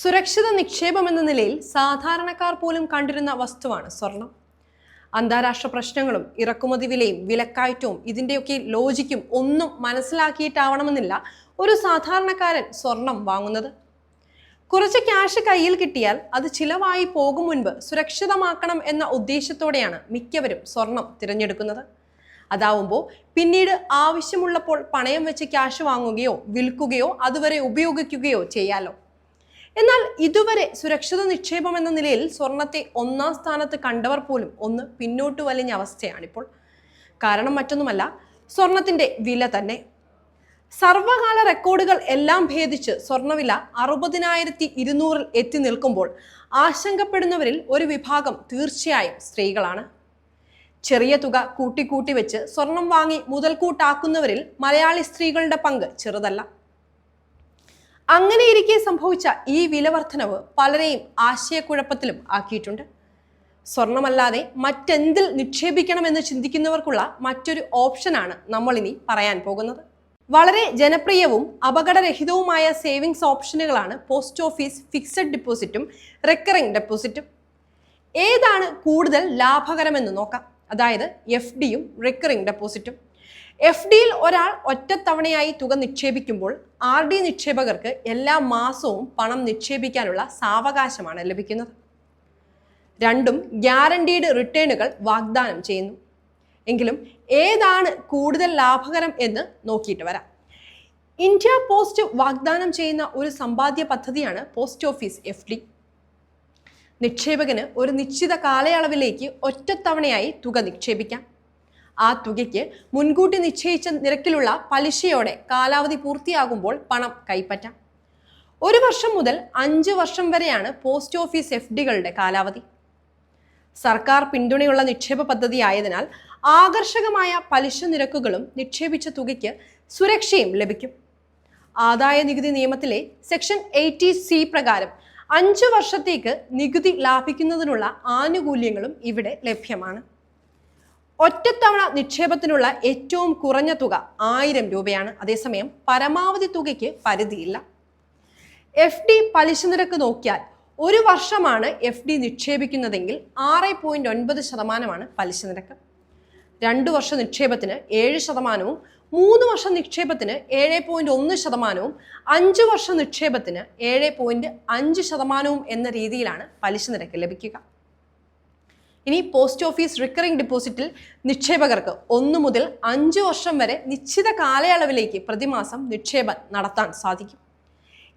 സുരക്ഷിത നിക്ഷേപം എന്ന നിലയിൽ സാധാരണക്കാർ പോലും കണ്ടിരുന്ന വസ്തുവാണ് സ്വർണം. അന്താരാഷ്ട്ര പ്രശ്നങ്ങളും ഇറക്കുമതി വിലയും വിലക്കയറ്റവും ഇതിന്റെയൊക്കെ ലോജിക്കും ഒന്നും മനസ്സിലാക്കിയിട്ടാവണമെന്നില്ല ഒരു സാധാരണക്കാരൻ സ്വർണം വാങ്ങുന്നത്. കുറച്ച് ക്യാഷ് കയ്യിൽ കിട്ടിയാൽ അത് ചിലവായി പോകും മുൻപ് സുരക്ഷിതമാക്കണം എന്ന ഉദ്ദേശത്തോടെയാണ് മിക്കവരും സ്വർണം തിരഞ്ഞെടുക്കുന്നത്. അതാവുമ്പോൾ പിന്നീട് ആവശ്യമുള്ളപ്പോൾ പണയം വെച്ച് ക്യാഷ് വാങ്ങുകയോ വിൽക്കുകയോ അതുവരെ ഉപയോഗിക്കുകയോ ചെയ്യാലോ. എന്നാൽ ഇതുവരെ സുരക്ഷിത നിക്ഷേപം എന്ന നിലയിൽ സ്വർണത്തെ ഒന്നാം സ്ഥാനത്ത് കണ്ടവർ പോലും ഒന്ന് പിന്നോട്ട് വലിഞ്ഞ അവസ്ഥയാണിപ്പോൾ. കാരണം മറ്റൊന്നുമല്ല സ്വർണത്തിന്റെ വില തന്നെ. സർവകാല റെക്കോർഡുകൾ എല്ലാം ഭേദിച്ച് സ്വർണവില അറുപതിനായിരത്തി ഇരുന്നൂറിൽ എത്തി നിൽക്കുമ്പോൾ ആശങ്കപ്പെടുന്നവരിൽ ഒരു വിഭാഗം തീർച്ചയായും സ്ത്രീകളാണ്. ചെറിയ തുക കൂട്ടിക്കൂട്ടി വെച്ച് സ്വർണം വാങ്ങി മുതൽക്കൂട്ടാക്കുന്നവരിൽ മലയാളി സ്ത്രീകളുടെ പങ്ക് ചെറുതല്ല. അങ്ങനെയിരിക്കെ സംഭവിച്ച ഈ വിലവർദ്ധനവ് പലരെയും ആശയക്കുഴപ്പത്തിലും ആക്കിയിട്ടുണ്ട്. സ്വർണമല്ലാതെ മറ്റെന്തിൽ നിക്ഷേപിക്കണമെന്ന് ചിന്തിക്കുന്നവർക്കുള്ള മറ്റൊരു ഓപ്ഷനാണ് നമ്മളിനി പറയാൻ പോകുന്നത്. വളരെ ജനപ്രിയവും അപകടരഹിതവുമായ സേവിങ്സ് ഓപ്ഷനുകളാണ് പോസ്റ്റ് ഓഫീസ് ഫിക്സഡ് ഡിപ്പോസിറ്റും റെക്കറിംഗ് ഡെപ്പോസിറ്റും. ഏതാണ് കൂടുതൽ ലാഭകരമെന്ന് നോക്കാം. അതായത് എഫ് ഡിയും റെക്കറിംഗ് ഡെപ്പോസിറ്റും. എഫ് ഡിയിൽ ഒരാൾ ഒറ്റത്തവണയായി തുക നിക്ഷേപിക്കുമ്പോൾ ആർ ഡി നിക്ഷേപകർക്ക് എല്ലാ മാസവും പണം നിക്ഷേപിക്കാനുള്ള സാവകാശമാണ് ലഭിക്കുന്നത്. രണ്ടും ഗ്യാരണ്ടീഡ് റിട്ടേണുകൾ വാഗ്ദാനം ചെയ്യുന്നു. എങ്കിലും ഏതാണ് കൂടുതൽ ലാഭകരം എന്ന് നോക്കിയിട്ട് വരാം. ഇന്ത്യ പോസ്റ്റ് വാഗ്ദാനം ചെയ്യുന്ന ഒരു സമ്പാദ്യ പദ്ധതിയാണ് പോസ്റ്റ് ഓഫീസ് എഫ് ഡി നിക്ഷേപകന് ഒരു നിശ്ചിത കാലയളവിലേക്ക് ഒറ്റത്തവണയായി തുക നിക്ഷേപിക്കാം. ആ തുകയ്ക്ക് മുൻകൂട്ടി നിശ്ചയിച്ച നിരക്കിലുള്ള പലിശയോടെ കാലാവധി പൂർത്തിയാകുമ്പോൾ പണം കൈപ്പറ്റാം. ഒരു വർഷം മുതൽ അഞ്ച് വർഷം വരെയാണ് പോസ്റ്റ് ഓഫീസ് എഫ് ഡികളുടെ കാലാവധി. സർക്കാർ പിന്തുണയുള്ള നിക്ഷേപ പദ്ധതി ആയതിനാൽ ആകർഷകമായ പലിശ നിരക്കുകളും നിക്ഷേപിച്ച തുകയ്ക്ക് സുരക്ഷയും ലഭിക്കും. ആദായ നികുതി നിയമത്തിലെ സെക്ഷൻ എയ്റ്റി സി പ്രകാരം അഞ്ചു വർഷത്തേക്ക് നികുതി ലാഭിക്കുന്നതിനുള്ള ആനുകൂല്യങ്ങളും ഇവിടെ ലഭ്യമാണ്. ഒറ്റത്തവണ നിക്ഷേപത്തിനുള്ള ഏറ്റവും കുറഞ്ഞ തുക ആയിരം രൂപയാണ്. അതേസമയം പരമാവധി തുകയ്ക്ക് പരിധിയില്ല. എഫ് ഡി പലിശ നിരക്ക് നോക്കിയാൽ ഒരു വർഷമാണ് എഫ് ഡി നിക്ഷേപിക്കുന്നതെങ്കിൽ ആറ് പോയിന്റ് ഒൻപത് ശതമാനമാണ് പലിശ നിരക്ക്. രണ്ടു വർഷ നിക്ഷേപത്തിന് ഏഴ് ശതമാനവും മൂന്ന് വർഷ നിക്ഷേപത്തിന് ഏഴ് പോയിന്റ് ഒന്ന് ശതമാനവും അഞ്ച് വർഷ നിക്ഷേപത്തിന് ഏഴ് പോയിന്റ് അഞ്ച് ശതമാനവും എന്ന രീതിയിലാണ് പലിശ നിരക്ക് ലഭിക്കുക. ഇനി പോസ്റ്റ് ഓഫീസ് റിക്കറിംഗ് ഡിപ്പോസിറ്റിൽ നിക്ഷേപകർക്ക് ഒന്ന് മുതൽ അഞ്ച് വർഷം വരെ നിശ്ചിത കാലയളവിലേക്ക് പ്രതിമാസം നിക്ഷേപം നടത്താൻ സാധിക്കും.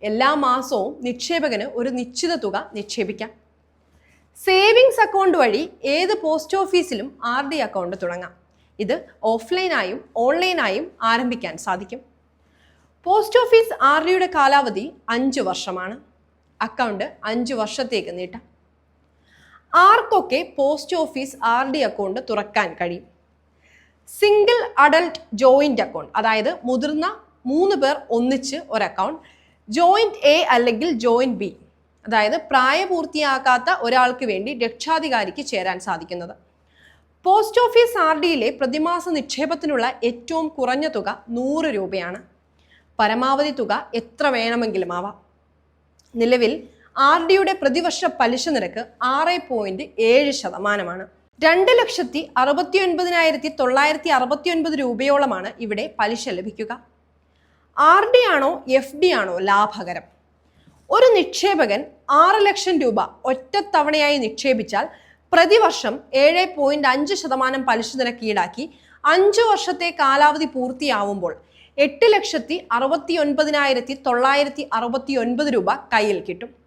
എല്ലാ മാസവും നിക്ഷേപകന് ഒരു നിശ്ചിത തുക നിക്ഷേപിക്കാം. സേവിങ്സ് അക്കൗണ്ട് വഴി ഏത് പോസ്റ്റ് ഓഫീസിലും ആർ ഡി അക്കൗണ്ട് തുടങ്ങാം. ഇത് ഓഫ്ലൈനായും ഓൺലൈനായും ആരംഭിക്കാൻ സാധിക്കും. പോസ്റ്റ് ഓഫീസ് ആർ ഡിയുടെ കാലാവധി അഞ്ച് വർഷമാണ്. അക്കൗണ്ട് അഞ്ച് വർഷത്തേക്ക് നീട്ടാം. ആർക്കൊക്കെ post office R D account തുറക്കാൻ കഴിയും? സിംഗിൾ അഡൾട്ട് ജോയിന്റ് അക്കൗണ്ട് അതായത് മുതിർന്ന മൂന്ന് പേർ ഒന്നിച്ച് ഒരു അക്കൗണ്ട് ജോയിന്റ് എ അല്ലെങ്കിൽ ജോയിന്റ് ബി അതായത് പ്രായപൂർത്തിയാകാത്ത ഒരാൾക്ക് വേണ്ടി രക്ഷാധികാരിക്ക് ചേരാൻ സാധിക്കുന്നത്. പോസ്റ്റ് ഓഫീസ് ആർ ഡിയിലെ പ്രതിമാസ നിക്ഷേപത്തിനുള്ള ഏറ്റവും കുറഞ്ഞ തുക നൂറ് രൂപയാണ്. പരമാവധി തുക എത്ര വേണമെങ്കിലും ആവാം. നിലവിൽ ആർ ഡിയുടെ പ്രതിവർഷ പലിശ നിരക്ക് ആറ് പോയിന്റ് ഏഴ് ശതമാനമാണ്. രണ്ട് ലക്ഷത്തി അറുപത്തി ഒൻപതിനായിരത്തി തൊള്ളായിരത്തി അറുപത്തി ഒൻപത് രൂപയോളമാണ് ഇവിടെ പലിശ ലഭിക്കുക. ആർ ഡി ആണോ എഫ് ഡി ആണോ ലാഭകരം? ഒരു നിക്ഷേപകൻ ആറ് ലക്ഷം രൂപ ഒറ്റത്തവണയായി നിക്ഷേപിച്ചാൽ പ്രതിവർഷം ഏഴ് പോയിന്റ് അഞ്ച് ശതമാനം പലിശ നിരക്ക് ഈടാക്കി അഞ്ചു വർഷത്തെ കാലാവധി പൂർത്തിയാവുമ്പോൾ എട്ട് ലക്ഷത്തി അറുപത്തി ഒൻപതിനായിരത്തി തൊള്ളായിരത്തി അറുപത്തി ഒൻപത് രൂപ കയ്യിൽ കിട്ടും.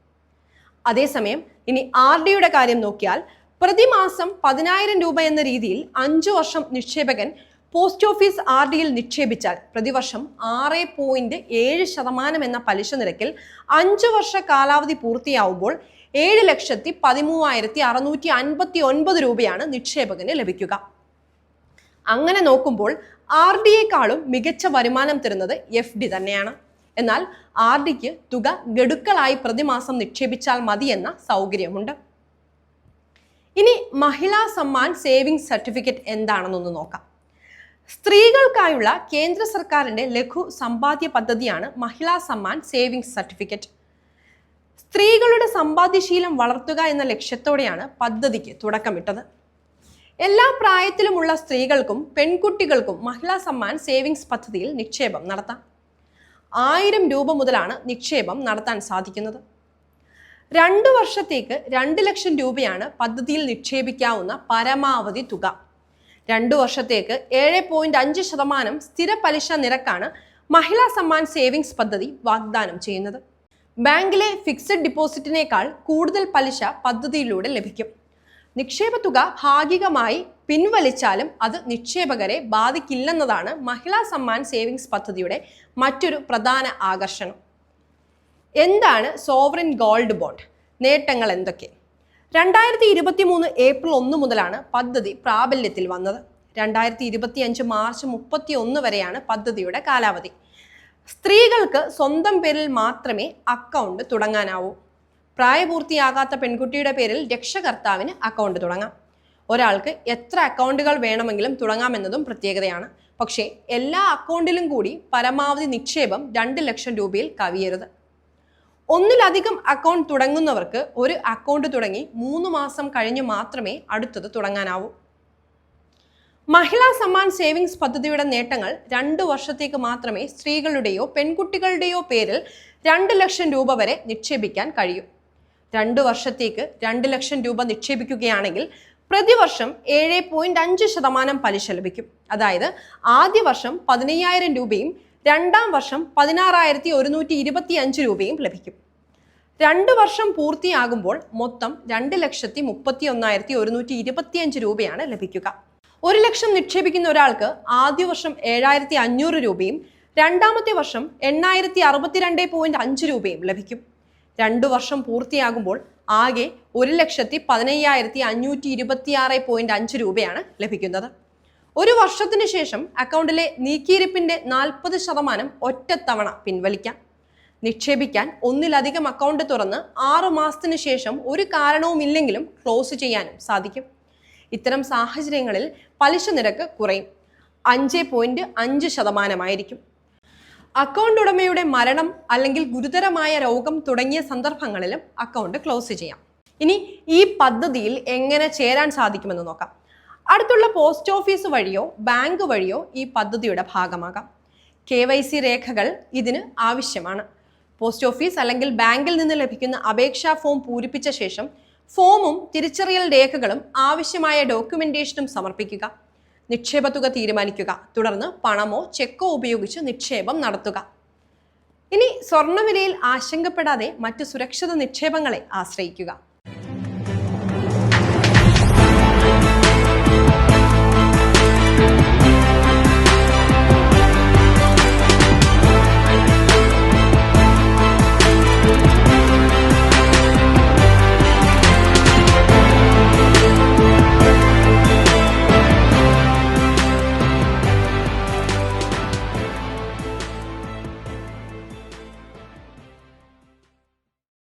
അതേസമയം ഇനി ആർ ഡിയുടെ കാര്യം നോക്കിയാൽ പ്രതിമാസം പതിനായിരം രൂപ എന്ന രീതിയിൽ അഞ്ചു വർഷം നിക്ഷേപകൻ പോസ്റ്റ് ഓഫീസ് ആർ ഡിയിൽ നിക്ഷേപിച്ചാൽ പ്രതിവർഷം ആറ് പോയിന്റ് ഏഴ് ശതമാനം എന്ന പലിശ നിരക്കിൽ അഞ്ചു വർഷ കാലാവധി പൂർത്തിയാവുമ്പോൾ ഏഴ് ലക്ഷത്തി പതിമൂവായിരത്തി അറുന്നൂറ്റി അൻപത്തി ഒൻപത് രൂപയാണ് നിക്ഷേപകന് ലഭിക്കുക. അങ്ങനെ നോക്കുമ്പോൾ ആർ ഡിയേക്കാളും മികച്ച വരുമാനം തരുന്നത് എഫ് ഡി തന്നെയാണ്. എന്നാൽ ആർ ഡിക്ക് തുക ഗഡുക്കളായി പ്രതിമാസം നിക്ഷേപിച്ചാൽ മതിയെന്ന സൗകര്യമുണ്ട്. ഇനി മഹിളാ സമ്മാൻ സേവിംഗ് സർട്ടിഫിക്കറ്റ് എന്താണെന്നൊന്ന് നോക്കാം. സ്ത്രീകൾക്കായുള്ള കേന്ദ്ര സർക്കാരിന്റെ ലഘു സമ്പാദ്യ പദ്ധതിയാണ് മഹിളാ സമ്മാൻ സേവിംഗ് സർട്ടിഫിക്കറ്റ്. സ്ത്രീകളുടെ സമ്പാദ്യശീലം വളർത്തുക എന്ന ലക്ഷ്യത്തോടെയാണ് പദ്ധതിക്ക് തുടക്കമിട്ടത്. എല്ലാ പ്രായത്തിലുമുള്ള സ്ത്രീകൾക്കും പെൺകുട്ടികൾക്കും മഹിളാ സമ്മാൻ സേവിങ്സ് പദ്ധതിയിൽ നിക്ഷേപം നടത്താം. ആയിരം രൂപ മുതലാണ് നിക്ഷേപം നടത്താൻ സാധിക്കുന്നത്. രണ്ടു വർഷത്തേക്ക് രണ്ട് ലക്ഷം രൂപയാണ് പദ്ധതിയിൽ നിക്ഷേപിക്കാവുന്ന പരമാവധി തുക. രണ്ടു വർഷത്തേക്ക് ഏഴ് പോയിന്റ് അഞ്ച് ശതമാനം സ്ഥിര പലിശ നിരക്കാണ് മഹിളാ സമ്മാൻ സേവിങ്സ് പദ്ധതി വാഗ്ദാനം ചെയ്യുന്നത്. ബാങ്കിലെ ഫിക്സഡ് ഡിപ്പോസിറ്റിനേക്കാൾ കൂടുതൽ പലിശ പദ്ധതിയിലൂടെ ലഭിക്കും. നിക്ഷേപ തുക ഭാഗികമായി പിൻവലിച്ചാലും അത് നിക്ഷേപകരെ ബാധിക്കില്ലെന്നതാണ് മഹിളാ സമ്മാൻ സേവിങ്സ് പദ്ധതിയുടെ മറ്റൊരു പ്രധാന ആകർഷണം. എന്താണ് സോവറിൻ ഗോൾഡ് ബോണ്ട്? നേട്ടങ്ങൾ എന്തൊക്കെ? രണ്ടായിരത്തി ഇരുപത്തി മൂന്ന് ഏപ്രിൽ ഒന്ന് മുതലാണ് പദ്ധതി പ്രാബല്യത്തിൽ വന്നത്. രണ്ടായിരത്തി ഇരുപത്തി അഞ്ച് മാർച്ച് മുപ്പത്തി ഒന്ന് വരെയാണ് പദ്ധതിയുടെ കാലാവധി. സ്ത്രീകൾക്ക് സ്വന്തം പേരിൽ മാത്രമേ അക്കൗണ്ട് തുടങ്ങാനാവൂ. പ്രായപൂർത്തിയാകാത്ത പെൺകുട്ടിയുടെ പേരിൽ രക്ഷകർത്താവിന് അക്കൗണ്ട് തുടങ്ങാം. ഒരാൾക്ക് എത്ര അക്കൗണ്ടുകൾ വേണമെങ്കിലും തുടങ്ങാമെന്നതും പ്രത്യേകതയാണ്. പക്ഷേ എല്ലാ അക്കൗണ്ടിലും കൂടി പരമാവധി നിക്ഷേപം രണ്ട് ലക്ഷം രൂപയിൽ കവിയരുത്. ഒന്നിലധികം അക്കൗണ്ട് തുടങ്ങുന്നവർക്ക് ഒരു അക്കൗണ്ട് തുടങ്ങി മൂന്ന് മാസം കഴിഞ്ഞ് മാത്രമേ അടുത്തത് തുടങ്ങാനാവൂ. മഹിളാ സമ്മാൻ സേവിങ്സ് പദ്ധതിയുടെ നേട്ടങ്ങൾ രണ്ട് വർഷത്തേക്ക് മാത്രമേ സ്ത്രീകളുടെയോ പെൺകുട്ടികളുടെയോ പേരിൽ രണ്ട് ലക്ഷം രൂപ വരെ നിക്ഷേപിക്കാൻ കഴിയൂ. രണ്ട് വർഷത്തേക്ക് രണ്ട് ലക്ഷം രൂപ നിക്ഷേപിക്കുകയാണെങ്കിൽ പ്രതിവർഷം ഏഴ് പോയിന്റ് അഞ്ച് ശതമാനം പലിശ ലഭിക്കും. അതായത് ആദ്യ വർഷം പതിനയ്യായിരം രൂപയും രണ്ടാം വർഷം പതിനാറായിരത്തി ഒരുന്നൂറ്റി ഇരുപത്തി അഞ്ച് രൂപയും ലഭിക്കും. രണ്ട് വർഷം പൂർത്തിയാകുമ്പോൾ മൊത്തം രണ്ട് ലക്ഷത്തി മുപ്പത്തി ഒന്നായിരത്തി ഒരുന്നൂറ്റി ഇരുപത്തി അഞ്ച് രൂപയാണ് ലഭിക്കുക. ഒരു ലക്ഷം നിക്ഷേപിക്കുന്ന ഒരാൾക്ക് ആദ്യ വർഷം ഏഴായിരത്തി അഞ്ഞൂറ് രൂപയും രണ്ടാമത്തെ വർഷം എണ്ണായിരത്തി അറുപത്തിരണ്ട് പോയിന്റ് അഞ്ച് രൂപയും ലഭിക്കും. രണ്ടു വർഷം പൂർത്തിയാകുമ്പോൾ ആകെ ഒരു ലക്ഷത്തി പതിനയ്യായിരത്തി അഞ്ഞൂറ്റി ഇരുപത്തി ആറ് പോയിന്റ് അഞ്ച് രൂപയാണ് ലഭിക്കുന്നത്. ഒരു വർഷത്തിന് ശേഷം അക്കൗണ്ടിലെ നീക്കിയിരിപ്പിന്റെ നാൽപ്പത് ശതമാനം ഒറ്റത്തവണ പിൻവലിക്കാം. നിക്ഷേപിക്കാൻ ഒന്നിലധികം അക്കൗണ്ട് തുറന്ന് ആറു മാസത്തിന് ശേഷം ഒരു കാരണവുമില്ലെങ്കിലും ക്ലോസ് ചെയ്യാനും സാധിക്കും. ഇത്തരം സാഹചര്യങ്ങളിൽ പലിശ നിരക്ക് കുറയും. അഞ്ച് പോയിന്റ് അഞ്ച് ശതമാനമായിരിക്കും. അക്കൗണ്ട് ഉടമയുടെ മരണം അല്ലെങ്കിൽ ഗുരുതരമായ രോഗം തുടങ്ങിയ സന്ദർഭങ്ങളിലും അക്കൗണ്ട് ക്ലോസ് ചെയ്യാം. ഇനി ഈ പദ്ധതിയിൽ എങ്ങനെ ചേരാൻ സാധിക്കുമെന്ന് നോക്കാം. അടുത്തുള്ള പോസ്റ്റ് ഓഫീസ് വഴിയോ ബാങ്ക് വഴിയോ ഈ പദ്ധതിയുടെ ഭാഗമാകാം. കെ വൈ സി രേഖകൾ ഇതിന് ആവശ്യമാണ്. പോസ്റ്റ് ഓഫീസ് അല്ലെങ്കിൽ ബാങ്കിൽ നിന്ന് ലഭിക്കുന്ന അപേക്ഷാ ഫോം പൂരിപ്പിച്ച ശേഷം ഫോമും തിരിച്ചറിയൽ രേഖകളും ആവശ്യമായ ഡോക്യുമെന്റേഷനും സമർപ്പിക്കുക. നിക്ഷേപ തുക തീരുമാനിക്കുക. തുടർന്ന് പണമോ ചെക്കോ ഉപയോഗിച്ച് നിക്ഷേപം നടത്തുക. ഇനി സ്വർണവിലയിൽ ആശങ്കപ്പെടാതെ മറ്റ് സുരക്ഷിത നിക്ഷേപങ്ങളെ ആശ്രയിക്കുക.